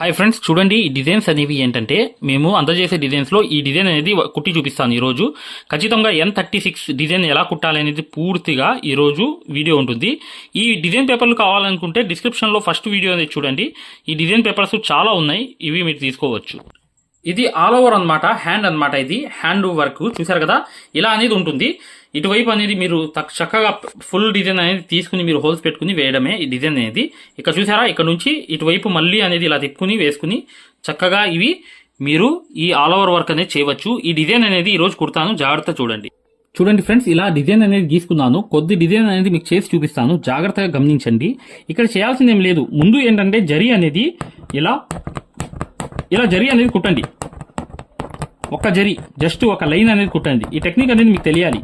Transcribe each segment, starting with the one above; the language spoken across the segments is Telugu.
హాయ్ ఫ్రెండ్స్ చూడండి ఈ డిజైన్స్ అనేవి ఏంటంటే మేము అందజేసే డిజైన్స్లో ఈ డిజైన్ అనేది కుట్టి చూపిస్తాను ఈరోజు. ఖచ్చితంగా ఎన్ థర్టీ సిక్స్ డిజైన్ ఎలా కుట్టాలి అనేది పూర్తిగా ఈరోజు వీడియో ఉంటుంది. ఈ డిజైన్ పేపర్లు కావాలనుకుంటే డిస్క్రిప్షన్లో ఫస్ట్ వీడియో అనేది చూడండి. ఈ డిజైన్ పేపర్స్ చాలా ఉన్నాయి ఇవి మీరు తీసుకోవచ్చు. ఇది ఆల్ ఓవర్ అన్నమాట హ్యాండ్ అన్నమాట ఇది. హ్యాండ్ వర్క్ చూసారు కదా? ఇలా అనేది ఉంటుంది. ఇటువైపు అనేది మీరు చక్కగా ఫుల్ డిజైన్ అనేది తీసుకుని మీరు హోల్స్ పెట్టుకుని వేయడమే ఈ డిజైన్ అనేది. ఇక్కడ చూసారా? ఇక్కడ నుంచి ఇటువైపు మళ్ళీ అనేది ఇలా తిప్పుకుని వేసుకుని చక్కగా ఇవి మీరు ఈ ఆల్ ఓవర్ వర్క్ అనేది చేయవచ్చు. ఈ డిజైన్ అనేది ఈరోజు కుడతాను జాగ్రత్త చూడండి. చూడండి ఫ్రెండ్స్ ఇలా డిజైన్ అనేది గీసుకున్నాను కొద్ది డిజైన్ అనేది మీకు చేసి చూపిస్తాను. జాగ్రత్తగా గమనించండి. ఇక్కడ చేయాల్సింది ఏం లేదు. ముందు ఏంటంటే జరి అనేది ఇలా ఇలా జరి అనేది కుట్టండి. ఒక జరి జస్ట్ ఒక లైన్ అనేది కుట్టండి. ఈ టెక్నిక్ అనేది మీకు తెలియాలి.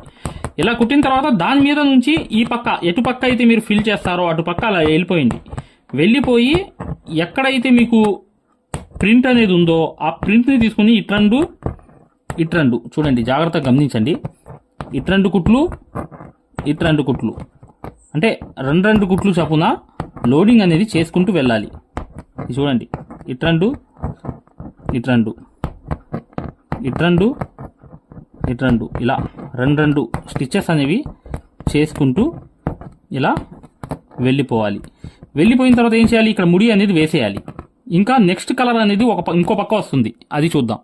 ఇలా కుట్టిన తర్వాత దాని మీద నుంచి ఈ పక్క ఎటు పక్క అయితే మీరు ఫిల్ చేస్తారో అటు పక్క అలా వెళ్ళిపోయింది. వెళ్ళిపోయి ఎక్కడైతే మీకు ప్రింట్ అనేది ఉందో ఆ ప్రింట్ని తీసుకుని ఇట్రండు ఇట్రండు చూడండి జాగ్రత్తగా గమనించండి. ఇట్రండు కుట్లు ఇట్రండు కుట్లు. అంటే రెండు రెండు కుట్లు చప్పున లోడింగ్ అనేది చేసుకుంటూ వెళ్ళాలి. చూడండి ఇట్రండు ఇట్రండు ఇట్రండు ఇట్రండు ఇలా. రెండు రెండు స్టిచ్చెస్ అనేవి చేసుకుంటూ ఇలా వెళ్ళిపోవాలి. వెళ్ళిపోయిన తర్వాత ఏం చేయాలి? ఇక్కడ ముడి అనేది వేసేయాలి. ఇంకా నెక్స్ట్ కలర్ అనేది ఒక ప- ఇంకో పక్క వస్తుంది. అది చూద్దాం.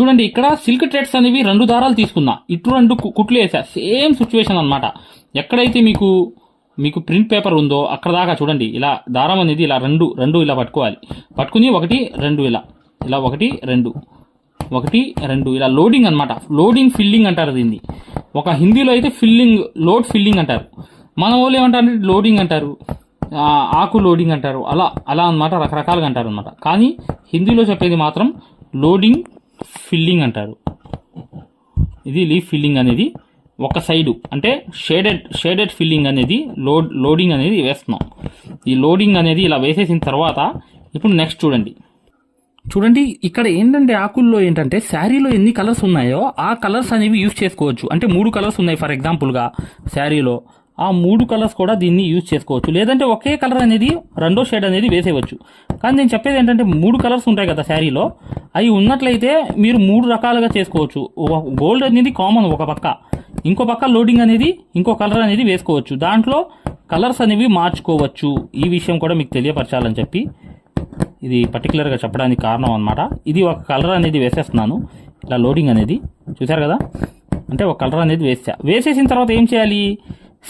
చూడండి ఇక్కడ సిల్క్ ట్రేడ్స్ అనేవి రెండు దారాలు తీసుకున్నా. ఇటు రెండు కు- కుట్లు వేసా. సేమ్ సిచ్యువేషన్ అన్నమాట. ఎక్కడైతే మీకు మీకు ప్రింట్ పేపర్ ఉందో అక్కడ దాకా చూడండి. ఇలా దారం అనేది ఇలా రెండు రెండు ఇలా పట్టుకోవాలి. పట్టుకుని ఒకటి రెండు ఇలా. ఇలా ఒకటి రెండు. ఒకటి రెండు ఇలా లోడింగ్ అన్నమాట. లోడింగ్ ఫిల్లింగ్ అంటారు దీన్ని. ఒక హిందీలో అయితే ఫిల్లింగ్ లోడ్ ఫిల్లింగ్ అంటారు. మన వాళ్ళు ఏమంటారు? లోడింగ్ అంటారు. ఆకు లోడింగ్ అంటారు. అలా అలా అన్నమాట రకరకాలుగా అంటారు అనమాట కానీ హిందీలో చెప్పేది మాత్రం లోడింగ్ ఫిల్లింగ్ అంటారు. ఇది లీఫ్ ఫిల్లింగ్ అనేది ఒక సైడు అంటే షేడెడ్ షేడెడ్ ఫిల్లింగ్ అనేది లోడ్ లోడింగ్ అనేది వేస్తున్నాం. ఈ లోడింగ్ అనేది ఇలా వేసేసిన తర్వాత ఇప్పుడు నెక్స్ట్ చూడండి. చూడండి ఇక్కడ ఏంటంటే ఆకుల్లో ఏంటంటే శారీలో ఎన్ని కలర్స్ ఉన్నాయో ఆ కలర్స్ అనేవి యూజ్ చేసుకోవచ్చు. అంటే మూడు కలర్స్ ఉన్నాయి ఫర్ ఎగ్జాంపుల్గా శారీలో. ఆ మూడు కలర్స్ కూడా దీన్ని యూజ్ చేసుకోవచ్చు. లేదంటే ఒకే కలర్ అనేది రెండో షేడ్ అనేది వేసేయవచ్చు. కానీ నేను చెప్పేది ఏంటంటే మూడు కలర్స్ ఉంటాయి కదా శారీలో. అవి ఉన్నట్లయితే మీరు మూడు రకాలుగా చేసుకోవచ్చు. గోల్డ్ అనేది కామన్ ఒక పక్క. ఇంకో పక్క లోడింగ్ అనేది ఇంకో కలర్ అనేది వేసుకోవచ్చు. దాంట్లో కలర్స్ అనేవి మార్చుకోవచ్చు. ఈ విషయం కూడా మీకు తెలియపరచాలని చెప్పి ఇది పర్టికులర్గా చెప్పడానికి కారణం అన్నమాట. ఇది ఒక కలర్ అనేది వేసేస్తున్నాను. ఇలా లోడింగ్ అనేది. చూసారు కదా? అంటే ఒక కలర్ అనేది వేసా. వేసేసిన తర్వాత ఏం చేయాలి?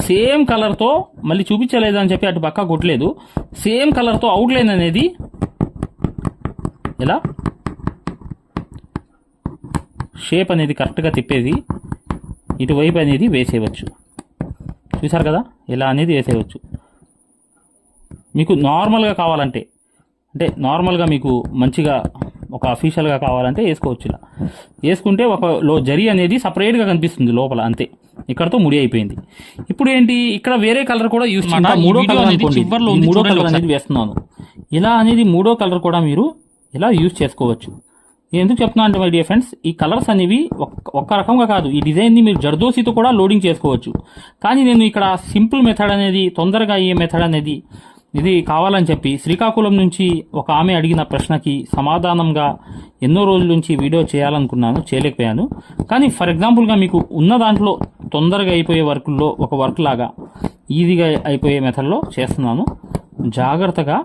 సేమ్ కలర్తో మళ్ళీ చూపించలేదు అని చెప్పి అటు పక్క కొట్టలేదు. సేమ్ కలర్తో అవుట్లైన్ అనేది ఇలా షేప్ అనేది కరెక్ట్గా తిప్పేది ఇటువైపు అనేది వేసేయవచ్చు. చూసారు కదా? ఇలా అనేది వేసేయవచ్చు. మీకు నార్మల్గా కావాలంటే అంటే నార్మల్గా మీకు మంచిగా ఒక అఫీషియల్గా కావాలంటే వేసుకోవచ్చు ఇలా వేసుకుంటే ఒక లో జరి అనేది సపరేట్గా కనిపిస్తుంది లోపల అంతే. ఇక్కడతో ముడి అయిపోయింది. ఇప్పుడు ఏంటి? ఇక్కడ వేరే కలర్ కూడా యూస్ మూడో కలర్ అనుకోండి. మూడో కలర్ అనేది వేస్తున్నాను. ఇలా అనేది మూడో కలర్ కూడా మీరు ఇలా యూస్ చేసుకోవచ్చు. నేను ఎందుకు చెప్తున్నా అంటే మై డియర్ ఫ్రెండ్స్ ఈ కలర్స్ అనేవి ఒక్క రకంగా కాదు. ఈ డిజైన్ని మీరు జర్దోసితో కూడా లోడింగ్ చేసుకోవచ్చు. కానీ నేను ఇక్కడ సింపుల్ మెథడ్ అనేది తొందరగా అయ్యే మెథడ్ అనేది ఇది కావాలని చెప్పి శ్రీకాకుళం నుంచి ఒక ఆమె అడిగిన ప్రశ్నకి సమాధానంగా ఎన్నో రోజుల నుంచి వీడియో చేయాలనుకున్నాను చేయలేకపోయాను. కానీ ఫర్ ఎగ్జాంపుల్గా మీకు ఉన్న దాంట్లో తొందరగా అయిపోయే వర్కుల్లో ఒక వర్క్ లాగా ఈజీగా అయిపోయే మెథడ్లో చేస్తున్నాను. జాగ్రత్తగా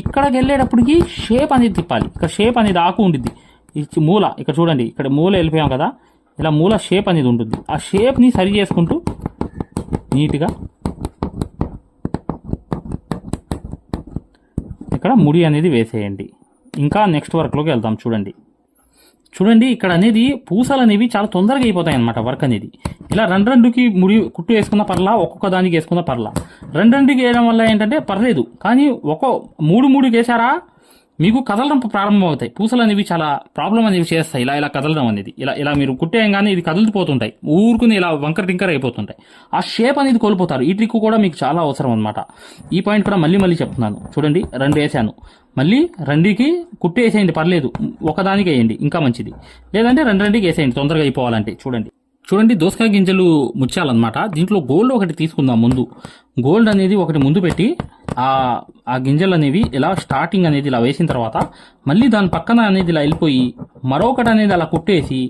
ఇక్కడికి వెళ్ళేటప్పటికి షేప్ అనేది తిప్పాలి. ఇక్కడ షేప్ అనేది ఆకు ఉంటుంది మూల ఇక్కడ చూడండి ఇక్కడ మూల వెళ్ళిపోయాం కదా ఇలా మూల షేప్ అనేది ఉంటుంది ఆ షేప్ని సరి చేసుకుంటూ నీట్గా ఇక్కడ ముడి అనేది వేసేయండి. ఇంకా నెక్స్ట్ వర్క్లోకి వెళ్తాం చూడండి. చూడండి ఇక్కడ అనేది పూసలు అనేవి చాలా తొందరగా అయిపోతాయి అనమాట వర్క్ అనేది. ఇలా రెండు రెండుకి ముడి కుట్టు వేసుకున్న పర్లా ఒక్కొక్క దానికి వేసుకున్న పర్లా. రెండు రెండుకి వేయడం వల్ల ఏంటంటే పర్లేదు కానీ ఒక మూడు మూడుకి వేసారా మీకు కదలడం ప్రారంభం అవుతాయి పూసలు అనేవి చాలా ప్రాబ్లం అనేవి చేస్తాయి. ఇలా ఇలా కదలడం అనేది. ఇలా ఇలా మీరు కుట్టేయంగానే ఇది కదులుతుపోతుంటాయి. ఊరుకుని ఇలా వంకర టింకర్ అయిపోతుంటాయి. ఆ షేప్ అనేది కోల్పోతారు. ఈ ట్రిక్ కూడా మీకు చాలా అవసరం అనమాట ఈ పాయింట్ కూడా మళ్ళీ మళ్ళీ చెప్తున్నాను. చూడండి రెండు వేసాను. మళ్ళీ రెండుకి కుట్టు వేసేయండి పర్లేదు. ఒకదానికి వేయండి ఇంకా మంచిది. లేదంటే రెండు రెండుకి వేసేయండి తొందరగా అయిపోవాలంటే. చూడండి. చూడండి దోసకాయ గింజలు ముచ్చాలన్నమాట దీంట్లో గోల్డ్ ఒకటి తీసుకుందాం ముందు. గోల్డ్ అనేది ఒకటి ముందు పెట్టి ఆ ఆ గింజలు అనేవి ఇలా స్టార్టింగ్ అనేది ఇలా వేసిన తర్వాత మళ్ళీ దాని పక్కన అనేది ఇలా వెళ్ళిపోయి మరొకటి అనేది అలా కుట్టేసి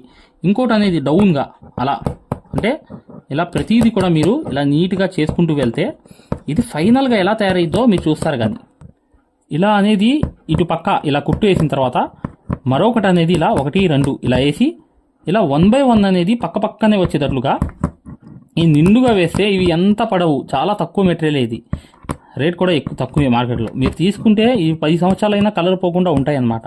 ఇంకోటి అనేది డౌన్గా అలా అంటే ఇలా ప్రతిదీ కూడా మీరు ఇలా నీట్గా చేసుకుంటూ వెళ్తే ఇది ఫైనల్గా ఎలా తయారైద్దో మీరు చూస్తారు కానీ. ఇలా అనేది ఇటు పక్క ఇలా కుట్టు వేసిన తర్వాత మరొకటి అనేది ఇలా ఒకటి రెండు ఇలా వేసి ఇలా వన్ బై వన్ అనేది పక్క పక్కనే వచ్చేటట్లుగా ఈ నిండుగా వేస్తే ఇవి ఎంత పడవు చాలా తక్కువ మెటీరియల్ ఇది. రేట్ కూడా ఎక్కువ తక్కువే మార్కెట్లో. మీరు తీసుకుంటే ఈ పది సంవత్సరాలైనా కలర్ పోకుండా ఉంటాయి అన్నమాట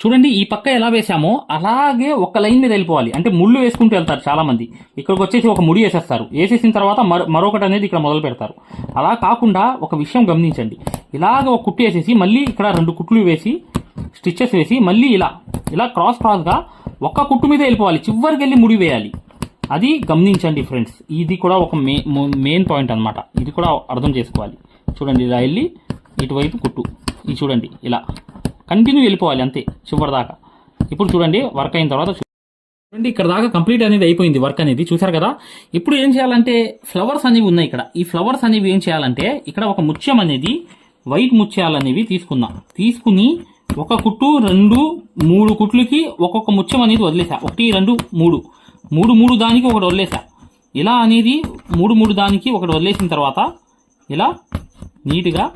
చూడండి ఈ పక్క ఎలా వేసామో అలాగే ఒక లైన్ మీద వెళ్ళిపోవాలి. అంటే ముళ్ళు వేసుకుంటూ వెళ్తారు చాలామంది. ఇక్కడికి వచ్చేసి ఒక ముడి వేసేస్తారు. వేసేసిన తర్వాత మరొకటి అనేది ఇక్కడ మొదలు పెడతారు. అలా కాకుండా ఒక విషయం గమనించండి. ఇలాగ ఒక కుట్టు వేసేసి మళ్ళీ ఇక్కడ రెండు కుట్లు వేసి స్టిచ్చెస్ వేసి మళ్ళీ ఇలా ఇలా క్రాస్ క్రాస్గా ఒక్క కుట్టు మీద వెళ్ళిపోవాలి. చివరికి వెళ్ళి ముడి వేయాలి. అది గమనించండి ఫ్రెండ్స్ ఇది కూడా ఒక మే మెయిన్ పాయింట్ అనమాట ఇది కూడా అర్థం చేసుకోవాలి. చూడండి ఇలా వెళ్ళి ఇటువైపు కుట్టు. ఇది చూడండి ఇలా. కంటిన్యూ వెళ్ళిపోవాలి అంతే చివరి దాకా. ఇప్పుడు చూడండి వర్క్ అయిన తర్వాత చూడండి ఇక్కడ దాకా కంప్లీట్ అనేది అయిపోయింది వర్క్ అనేది. చూసారు కదా? ఇప్పుడు ఏం చేయాలంటే ఫ్లవర్స్ అనేవి ఉన్నాయి ఇక్కడ. ఈ ఫ్లవర్స్ అనేవి ఏం చేయాలంటే ఇక్కడ ఒక ముత్యం అనేది వైట్ ముత్యాలు అనేవి తీసుకుందాం. తీసుకుని ఒక కుట్టు రెండు మూడు కుట్లకి ఒక్కొక్క ముత్యం అనేది వదిలేసా. ఒకటి రెండు మూడు. మూడు మూడు దానికి ఒకటి వదిలేసా ఇలా అనేది మూడు మూడు దానికి ఒకటి వదిలేసిన తర్వాత ఇలా నీట్గా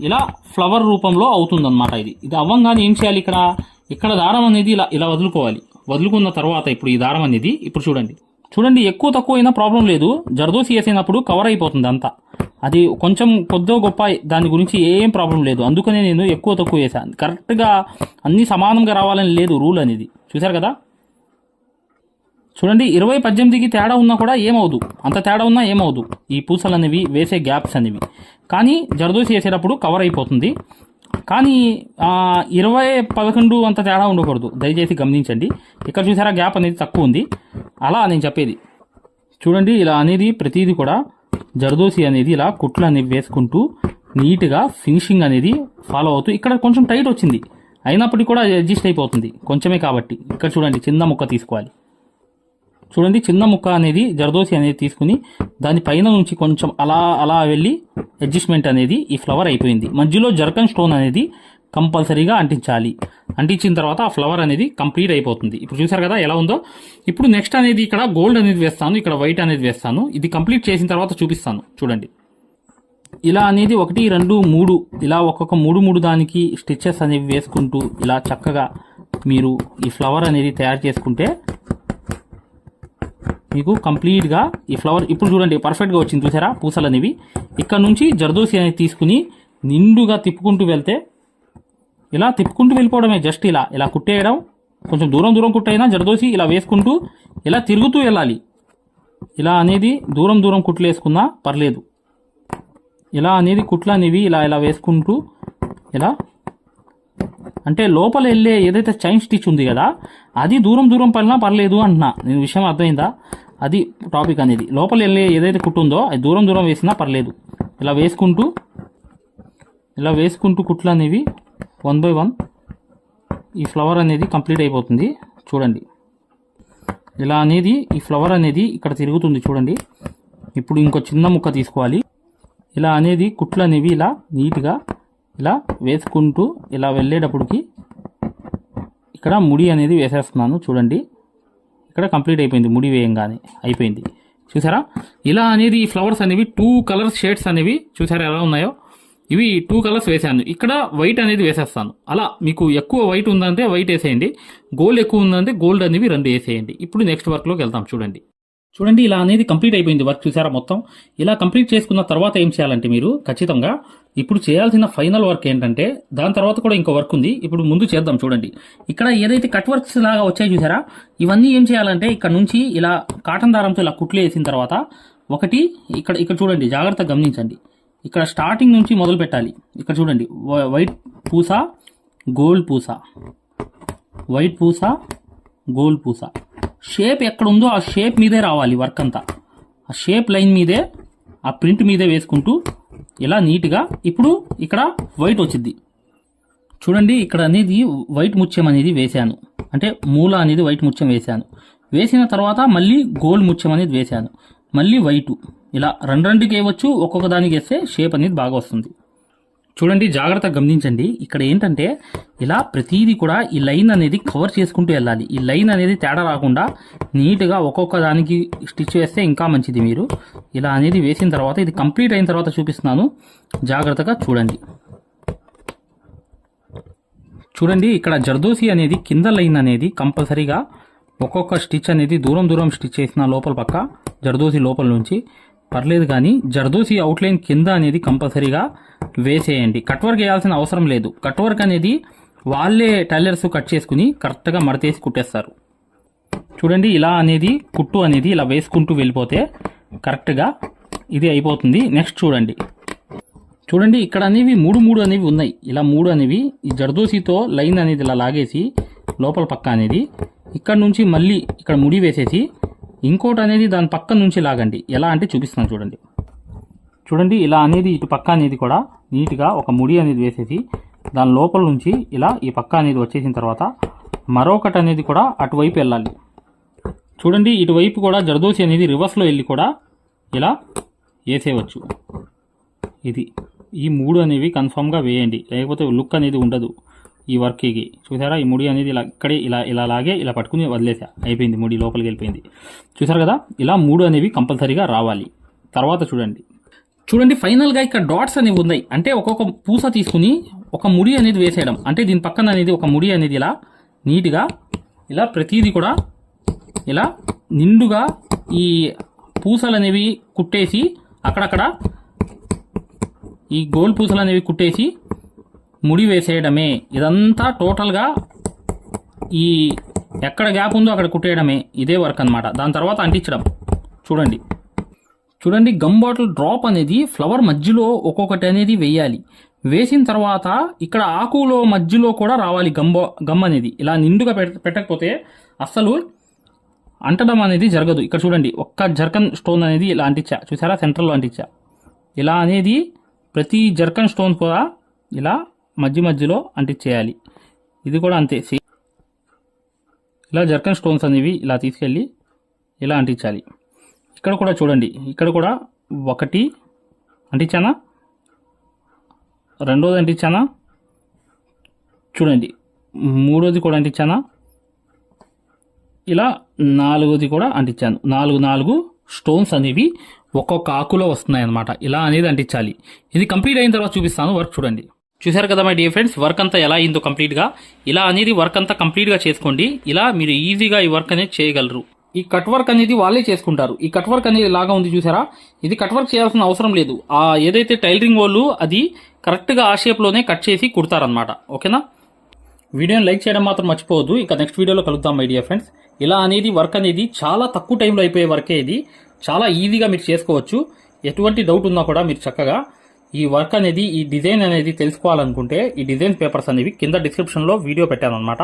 ఇలా ఫ్లవర్ రూపంలో అవుతుందన్నమాట ఇది. ఇది అవ్వంగానే ఏం చేయాలి ఇక్కడ? ఇక్కడ దారం అనేది ఇలా ఇలా వదులుకోవాలి. వదులుకున్న తర్వాత ఇప్పుడు ఈ దారం అనేది ఇప్పుడు చూడండి. చూడండి ఎక్కువ తక్కువ అయినా ప్రాబ్లం లేదు. జర్దోసి వేసినప్పుడు కవర్ అయిపోతుంది అంతా. అది కొంచెం కొద్దో గొప్ప దాని గురించి ఏం ప్రాబ్లం లేదు. అందుకనే నేను ఎక్కువ తక్కువ వేసాను కరెక్ట్గా అన్నీ సమానంగా రావాలని లేదు రూల్ అనేది. చూశారు కదా? చూడండి ఇరవై పద్దెనిమిదికి తేడా ఉన్నా కూడా ఏమవుదు అంత తేడా ఉన్నా ఏమవుదు ఈ పూసలు అనేవి వేసే గ్యాప్స్ అనేవి. కానీ జరదోసి వేసేటప్పుడు కవర్ అయిపోతుంది. కానీ ఇరవై పదకొండు అంత తేడా ఉండకూడదు. దయచేసి గమనించండి. ఇక్కడ చూసారా గ్యాప్ అనేది తక్కువ ఉంది. అలా నేను చెప్పేది. చూడండి ఇలా అనేది ప్రతిదీ కూడా జరదోసి అనేది ఇలా కుట్లు అనేవి వేసుకుంటూ నీట్గా ఫినిషింగ్ అనేది ఫాలో అవుతూ ఇక్కడ కొంచెం టైట్ వచ్చింది. అయినప్పటికీ కూడా అడ్జస్ట్ అయిపోతుంది. కొంచెమే కాబట్టి. ఇక్కడ చూడండి చిన్న ముక్క తీసుకోవాలి. చూడండి చిన్న ముక్క అనేది జరదోసి అనేది తీసుకుని దాని పైన నుంచి కొంచెం అలా అలా వెళ్ళి అడ్జస్ట్మెంట్ అనేది ఈ ఫ్లవర్ అయిపోయింది. మధ్యలో జర్కన్ స్టోన్ అనేది కంపల్సరీగా అంటించాలి. అంటించిన తర్వాత ఆ ఫ్లవర్ అనేది కంప్లీట్ అయిపోతుంది. ఇప్పుడు చూసారు కదా ఎలా ఉందో? ఇప్పుడు నెక్స్ట్ అనేది ఇక్కడ గోల్డ్ అనేది వేస్తాను ఇక్కడ వైట్ అనేది వేస్తాను. ఇది కంప్లీట్ చేసిన తర్వాత చూపిస్తాను. చూడండి. ఇలా అనేది ఒకటి రెండు మూడు. ఇలా ఒక్కొక్క మూడు మూడు దానికి స్టిచ్చెస్ అనేవి వేసుకుంటూ ఇలా చక్కగా మీరు ఈ ఫ్లవర్ అనేది తయారు చేసుకుంటే మీకు కంప్లీట్గా ఈ ఫ్లవర్ ఇప్పుడు చూడండి పర్ఫెక్ట్గా వచ్చింది చూసారా పూసలు అనేవి ఇక్కడ నుంచి జర్దోసి అనేది తీసుకుని నిండుగా తిప్పుకుంటూ వెళ్తే ఇలా తిప్పుకుంటూ వెళ్ళిపోవడమే జస్ట్ ఇలా. ఇలా కుట్టేయడం కొంచెం దూరం దూరం కుట్టైనా జరదోసి ఇలా వేసుకుంటూ ఇలా తిరుగుతూ వెళ్ళాలి. ఇలా అనేది దూరం దూరం కుట్లు వేసుకున్నా పర్లేదు. ఇలా అనేది కుట్లు అనేవి ఇలా ఇలా వేసుకుంటూ ఇలా. అంటే లోపల వెళ్ళే ఏదైతే చైన్ స్టిచ్ ఉంది కదా అది దూరం దూరం పడినా పర్లేదు అంటున్నా. నేను విషయం అర్థమైందా? అది టాపిక్ అనేది. లోపల వెళ్ళే ఏదైతే కుట్టుందో అది దూరం దూరం వేసినా పర్లేదు. ఇలా వేసుకుంటూ ఇలా వేసుకుంటూ కుట్లు అనేవి వన్ బై వన్ ఈ ఫ్లవర్ అనేది కంప్లీట్ అయిపోతుంది. చూడండి. ఇలా అనేది ఈ ఫ్లవర్ అనేది ఇక్కడ తిరుగుతుంది చూడండి. ఇప్పుడు ఇంకో చిన్న ముక్క తీసుకోవాలి. ఇలా అనేది కుట్లు అనేవి ఇలా నీట్గా ఇలా వేసుకుంటూ ఇలా వెళ్ళేటప్పటికి ఇక్కడ ముడి అనేది వేసేస్తున్నాను చూడండి. ఇక్కడ కంప్లీట్ అయిపోయింది ముడి వేయంగానే అయిపోయింది. చూసారా? ఇలా అనేది ఈ ఫ్లవర్స్ అనేవి టూ కలర్స్ షేడ్స్ అనేవి చూసారా ఎలా ఉన్నాయో? ఇవి టూ కలర్స్ వేసాను ఇక్కడ వైట్ అనేది వేసేస్తాను. అలా మీకు ఎక్కువ వైట్ ఉందంటే వైట్ వేసేయండి. గోల్డ్ ఎక్కువ ఉందంటే గోల్డ్ అనేవి రెండు వేసేయండి. ఇప్పుడు నెక్స్ట్ వర్క్లోకి వెళ్తాం చూడండి. చూడండి ఇలా అనేది కంప్లీట్ అయిపోయింది వర్క్. చూసారా మొత్తం? ఇలా కంప్లీట్ చేసుకున్న తర్వాత ఏం చేయాలంటే మీరు ఖచ్చితంగా ఇప్పుడు చేయాల్సిన ఫైనల్ వర్క్ ఏంటంటే దాని తర్వాత కూడా ఇంకో వర్క్ ఉంది. ఇప్పుడు ముందు చేద్దాం చూడండి. ఇక్కడ ఏదైతే కట్ వర్క్స్ లాగా వచ్చాయి చూసారా ఇవన్నీ ఏం చేయాలంటే ఇక్కడ నుంచి ఇలా కాటన్ దారంతో ఇలా కుట్లు వేసిన తర్వాత ఒకటి ఇక్కడ ఇక్కడ చూడండి జాగ్రత్తగా గమనించండి. ఇక్కడ స్టార్టింగ్ నుంచి మొదలు పెట్టాలి. ఇక్కడ చూడండి వైట్ పూస గోల్డ్ పూస. వైట్ పూస గోల్ పూస. షేప్ ఎక్కడ ఉందో ఆ షేప్ మీదే రావాలి వర్క్ అంతా ఆ షేప్ లైన్ మీదే ఆ ప్రింట్ మీదే వేసుకుంటూ ఇలా నీట్గా ఇప్పుడు ఇక్కడ వైట్ వచ్చింది చూడండి ఇక్కడ అనేది వైట్ ముత్యం అనేది వేశాను. అంటే మూల అనేది వైట్ ముత్యం వేశాను. వేసిన తర్వాత మళ్ళీ గోల్డ్ ముత్యం అనేది వేశాను. మళ్ళీ వైటు. ఇలా రెండు రెండుకి వేయవచ్చు ఒక్కొక్క దానికి వేస్తే షేప్ అనేది బాగా వస్తుంది. చూడండి జాగ్రత్తగా గమనించండి. ఇక్కడ ఏంటంటే ఇలా ప్రతిదీ కూడా ఈ లైన్ అనేది కవర్ చేసుకుంటూ వెళ్ళాలి. ఈ లైన్ అనేది తేడా రాకుండా నీట్గా ఒక్కొక్క దానికి స్టిచ్ వేస్తే ఇంకా మంచిది మీరు. ఇలా అనేది వేసిన తర్వాత ఇది కంప్లీట్ అయిన తర్వాత చూపిస్తున్నాను. జాగ్రత్తగా చూడండి. చూడండి ఇక్కడ జర్దోసి అనేది కింద లైన్ అనేది కంపల్సరీగా ఒక్కొక్క స్టిచ్ అనేది దూరం దూరం స్టిచ్ చేసిన లోపల పక్క జర్దోసి లోపల నుంచి. పర్లేదు కానీ జర్దోసి అవుట్లైన్ కింద అనేది కంపల్సరీగా వేసేయండి. కట్ వర్క్ వేయాల్సిన అవసరం లేదు. కట్ వర్క్ అనేది వాళ్ళే టైలర్స్ కట్ చేసుకుని కరెక్ట్గా మడతేసి కుట్టేస్తారు. చూడండి ఇలా అనేది కుట్టు అనేది ఇలా వేసుకుంటూ వెళ్ళిపోతే కరెక్ట్గా ఇది అయిపోతుంది. నెక్స్ట్ చూడండి. చూడండి ఇక్కడ అనేవి మూడు మూడు అనేవి ఉన్నాయి. ఇలా మూడు అనేవి ఈ జర్దోసితో లైన్ అనేది ఇలా లాగేసి లోపల పక్క అనేది ఇక్కడ నుంచి మళ్ళీ ఇక్కడ ముడి వేసేసి ఇంకోటి అనేది దాని పక్క నుంచి లాగండి. ఎలా అంటే చూపిస్తున్నాను చూడండి. చూడండి ఇలా అనేది ఇటు పక్క అనేది కూడా నీట్గా ఒక ముడి అనేది వేసేసి దాని లోపల నుంచి ఇలా ఈ పక్క అనేది వచ్చేసిన తర్వాత మరొకటి అనేది కూడా అటువైపు వెళ్ళాలి. చూడండి ఇటువైపు కూడా జరదోసి అనేది రివర్స్లో వెళ్ళి కూడా ఇలా వేసేయవచ్చు. ఇది ఈ మూడు అనేవి కన్ఫామ్గా వేయండి. లేకపోతే లుక్ అనేది ఉండదు. ఈ వర్క్కి. చూసారా ఈ ముడి అనేది ఇలా ఇక్కడే ఇలా ఇలా లాగే ఇలా పట్టుకుని వదిలేసా అయిపోయింది ముడి లోపలికి వెళ్ళిపోయింది. చూసారు కదా? ఇలా మూడు అనేవి కంపల్సరీగా రావాలి. తర్వాత చూడండి. చూడండి ఫైనల్గా ఇక్కడ డాట్స్ అనేవి ఉన్నాయి. అంటే ఒక్కొక్క పూస తీసుకుని ఒక ముడి అనేది వేసేయడం. అంటే దీని పక్కన అనేది ఒక ముడి అనేది ఇలా నీట్గా ఇలా ప్రతిదీ కూడా ఇలా నిండుగా ఈ పూసలు అనేవి కుట్టేసి అక్కడక్కడ ఈ గోల్డ్ పూసలు అనేవి కుట్టేసి ముడి వేసేయడమే ఇదంతా టోటల్గా ఈ ఎక్కడ గ్యాప్ ఉందో అక్కడ కుట్టేయడమే. ఇదే వర్క్ అన్నమాట. దాని తర్వాత అంటించడం. చూడండి. చూడండి గమ్ బాటిల్ డ్రాప్ అనేది ఫ్లవర్ మధ్యలో ఒక్కొక్కటి అనేది వేయాలి. వేసిన తర్వాత ఇక్కడ ఆకులో మధ్యలో కూడా రావాలి గమ్ గమ్ అనేది. ఇలా నిండుగా పెట్టకపోతే అస్సలు అంటడం అనేది జరగదు. ఇక్కడ చూడండి ఒక్క జర్కన్ స్టోన్ అనేది ఇలా అంటించా. చూసారా? సెంటర్లో అంటించా. ఇలా అనేది ప్రతి జర్కన్ స్టోన్ కూడా ఇలా మధ్య మధ్యలో అంటించేయాలి ఇది కూడా అంతే. సేమ్ ఇలా జర్కన్ స్టోన్స్ అనేవి ఇలా తీసుకెళ్ళి ఇలా అంటించాలి. ఇక్కడ కూడా చూడండి. ఇక్కడ కూడా ఒకటి అంటించానా? రెండోది అంటించానా? చూడండి. మూడోది కూడా అంటించానా? ఇలా నాలుగోది కూడా అంటించాను. నాలుగు నాలుగు స్టోన్స్ అనేవి ఒక్కొక్క ఆకులో వస్తున్నాయి అన్నమాట ఇలా అనేది అంటించాలి. ఇది కంప్లీట్ అయిన తర్వాత చూపిస్తాను. వర్క్ చూడండి. చూశారు కదా మై డియర్ ఫ్రెండ్స్ వర్క్ అంతా ఎలా అయిందో కంప్లీట్గా ఇలా అనేది వర్క్ అంతా కంప్లీట్గా చేసుకోండి. ఇలా మీరు ఈజీగా ఈ వర్క్ అనేది చేయగలరు. ఈ కట్ వర్క్ అనేది వాళ్ళే చేసుకుంటారు. ఈ కట్ వర్క్ అనేది లాగా ఉంది చూసారా ఇది కట్ వర్క్ చేయాల్సిన అవసరం లేదు. ఆ ఏదైతే టైలరింగ్ వాళ్ళు అది కరెక్ట్గా ఆ షేప్లోనే కట్ చేసి కుడతారనమాట ఓకేనా? వీడియోని లైక్ చేయడం మాత్రం మర్చిపోవద్దు. ఇక నెక్స్ట్ వీడియోలో కలుద్దాం మై డియర్ ఫ్రెండ్స్ ఇలా అనేది వర్క్ అనేది చాలా తక్కువ టైంలో అయిపోయే వర్కే ఇది. చాలా ఈజీగా మీరు చేసుకోవచ్చు. ఎటువంటి డౌట్ ఉన్నా కూడా మీరు చక్కగా ఈ వర్క్ అనేది ఈ డిజైన్ అనేది తెలుసుకోవాలనుకుంటే ఈ డిజైన్ పేపర్స్ అనేవి కింద డిస్క్రిప్షన్లో వీడియో పెట్టాను అనమాట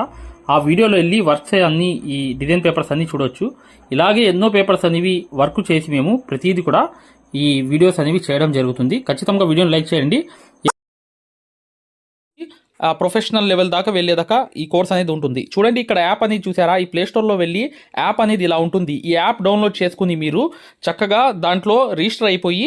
ఆ వీడియోలో వెళ్ళి వర్క్స్ అన్ని ఈ డిజైన్ పేపర్స్ అన్ని చూడొచ్చు. ఇలాగే ఎన్నో పేపర్స్ అనేవి వర్క్ చేసి మేము ప్రతిదీ కూడా ఈ వీడియోస్ అనేవి చేయడం జరుగుతుంది. ఖచ్చితంగా వీడియోని లైక్ చేయండి. ప్రొఫెషనల్ లెవెల్ దాకా వెళ్ళేదాకా ఈ కోర్స్ అనేది ఉంటుంది. చూడండి ఇక్కడ యాప్ అనేది చూసారా? ఈ ప్లే స్టోర్లో వెళ్ళి యాప్ అనేది ఇలా ఉంటుంది. ఈ యాప్ డౌన్లోడ్ చేసుకుని మీరు చక్కగా దాంట్లో రిజిస్టర్ అయిపోయి